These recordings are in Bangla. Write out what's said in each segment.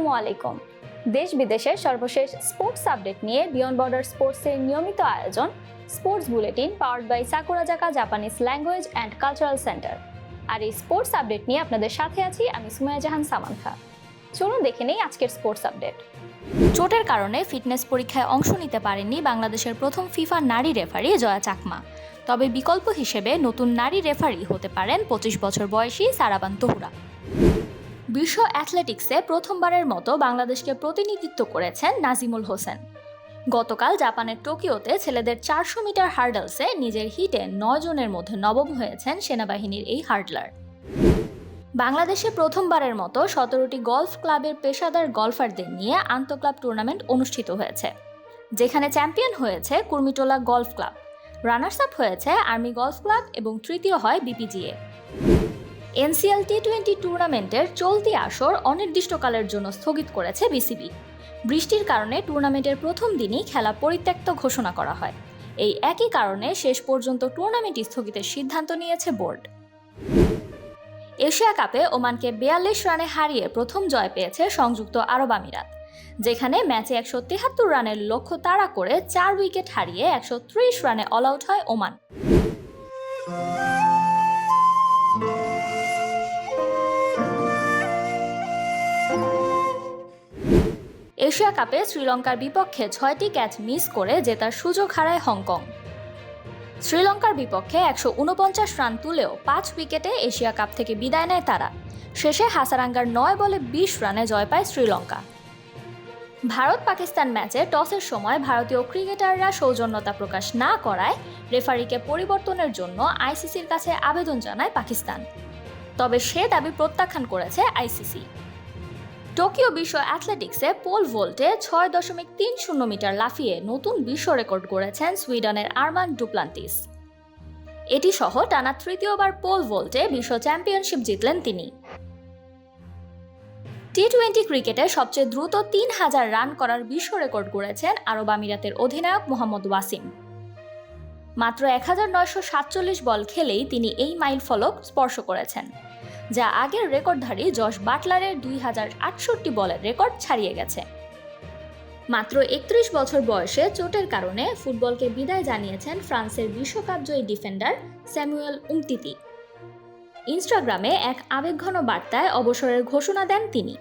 আসসালামু আলাইকুম। দেশ বিদেশের সর্বশেষ স্পোর্টস আপডেট নিয়ে বিয়ন্ড বর্ডার স্পোর্টসের নিয়মিত আয়োজন, sports bulletin powered by Sakurazaka Japanese language and cultural centre. আর এই স্পোর্টস আপডেট নিয়ে আপনাদের সাথে আছি আমি সুমায়া জাহান সামান্থা। চলুন দেখে নেই আজকের স্পোর্টস আপডেট। চোটের কারণে ফিটনেস পরীক্ষায় অংশ নিতে পারেননি বাংলাদেশের প্রথম ফিফা নারী রেফারি জয়া চাকমা। তবে বিকল্প হিসেবে নতুন নারী রেফারি হতে পারেন পঁচিশ বছর বয়সী সারাবান তোহুরা। বিশ্ব অ্যাথলেটিক্সে প্রথমবারের মতো বাংলাদেশকে প্রতিনিধিত্ব করেছেন নাজিমুল হোসেন। গতকাল জাপানের টোকিওতে ছেলেদের চারশো মিটার হার্ডলসে নিজের হিটে নয় জনের মধ্যে নবম হয়েছেন সেনাবাহিনীর এই হার্ডলার। বাংলাদেশে প্রথমবারের মতো সতেরোটি গলফ ক্লাবের পেশাদার গলফারদের নিয়ে আন্তঃক্লাব টুর্নামেন্ট অনুষ্ঠিত হয়েছে, যেখানে চ্যাম্পিয়ন হয়েছে Kurmitola golf club, runners up হয়েছে আর্মি গলফ ক্লাব এবং তৃতীয় হয় বিপিজিএ। এনসিএল টি টোয়েন্টি টুর্নামেন্টের চলতি আসর অনির্দিষ্টকালের জন্য স্থগিত করেছে বিসিবি। বৃষ্টির কারণে টুর্নামেন্টের প্রথম দিনই খেলা পরিত্যক্ত ঘোষণা করা হয়। এই একই কারণে শেষ পর্যন্ত টুর্নামেন্ট স্থগিতের সিদ্ধান্ত নিয়েছে বোর্ড। এশিয়া কাপে ওমানকে বিয়াল্লিশ রানে হারিয়ে প্রথম জয় পেয়েছে সংযুক্ত আরব আমিরাত, যেখানে ম্যাচে একশো তেহাত্তর রানের লক্ষ্য তাড়া করে চার উইকেট হারিয়ে একশো ত্রিশ রানে অল আউট হয় ওমান। এশিয়া কাপে শ্রীলঙ্কার বিপক্ষে ছয়টি ক্যাচ মিস করে জেতার সুযোগ হারায় হংকং। শ্রীলঙ্কার বিপক্ষে একশো উনপঞ্চাশ রান তুলেও পাঁচ উইকেটে এশিয়া কাপ থেকে বিদায় নেয় তারা। শেষে হাসারাঙ্গার নয় বলে বিশ রানে জয় পায় শ্রীলঙ্কা। ভারত পাকিস্তান ম্যাচে টসের সময় ভারতীয় ক্রিকেটাররা সৌজন্যতা প্রকাশ না করায় রেফারিকে পরিবর্তনের জন্য আইসিসির কাছে আবেদন জানায় পাকিস্তান। তবে সে দাবি প্রত্যাখ্যান করেছে আইসিসি। টোকিও বিশ্ব অ্যাথলেটিক্সে পোল ভোল্টে ছয় দশমিক তিন শূন্য মিটার লাফিয়ে নতুন বিশ্ব রেকর্ড গড়েছেন সুইডেনের আরমান ডুপ্লান্টিস। এটি সহ টানা তৃতীয়বার পোল ভোল্টে বিশ্ব চ্যাম্পিয়নশিপ জিতলেন তিনি। টি টোয়েন্টি ক্রিকেটে সবচেয়ে দ্রুত তিন হাজার রান করার বিশ্ব রেকর্ড গড়েছেন আরব আমিরাতের অধিনায়ক মোহাম্মদ ওয়াসিম। মাত্র এক হাজার নয়শো সাতচল্লিশ বল খেলেই তিনি এই মাইল ফলক স্পর্শ করেছেন। যা আগের রেকর্ডধারী জশ বাটলারের দুই হাজার আটষট্টি বলের রেকর্ড ছাড়িয়ে গেছে। মাত্র একত্রিশ বছর বয়সে চোটের কারণে ফুটবলকে বিদায় জানিয়েছেন ফ্রান্সের বিশ্বকাপজয়ী ডিফেন্ডার স্যামুয়েল উমতিতি। ইনস্টাগ্রামে এক আবেগঘন বার্তায় অবসরের ঘোষণা দেন তিনি।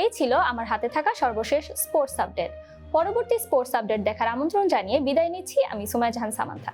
এই ছিল আমার হাতে থাকা সর্বশেষ স্পোর্টস আপডেট। পরবর্তী স্পোর্টস আপডেট দেখার আমন্ত্রণ জানিয়ে বিদায় নিচ্ছি। আমি সুমায় জাহান সামান্থা।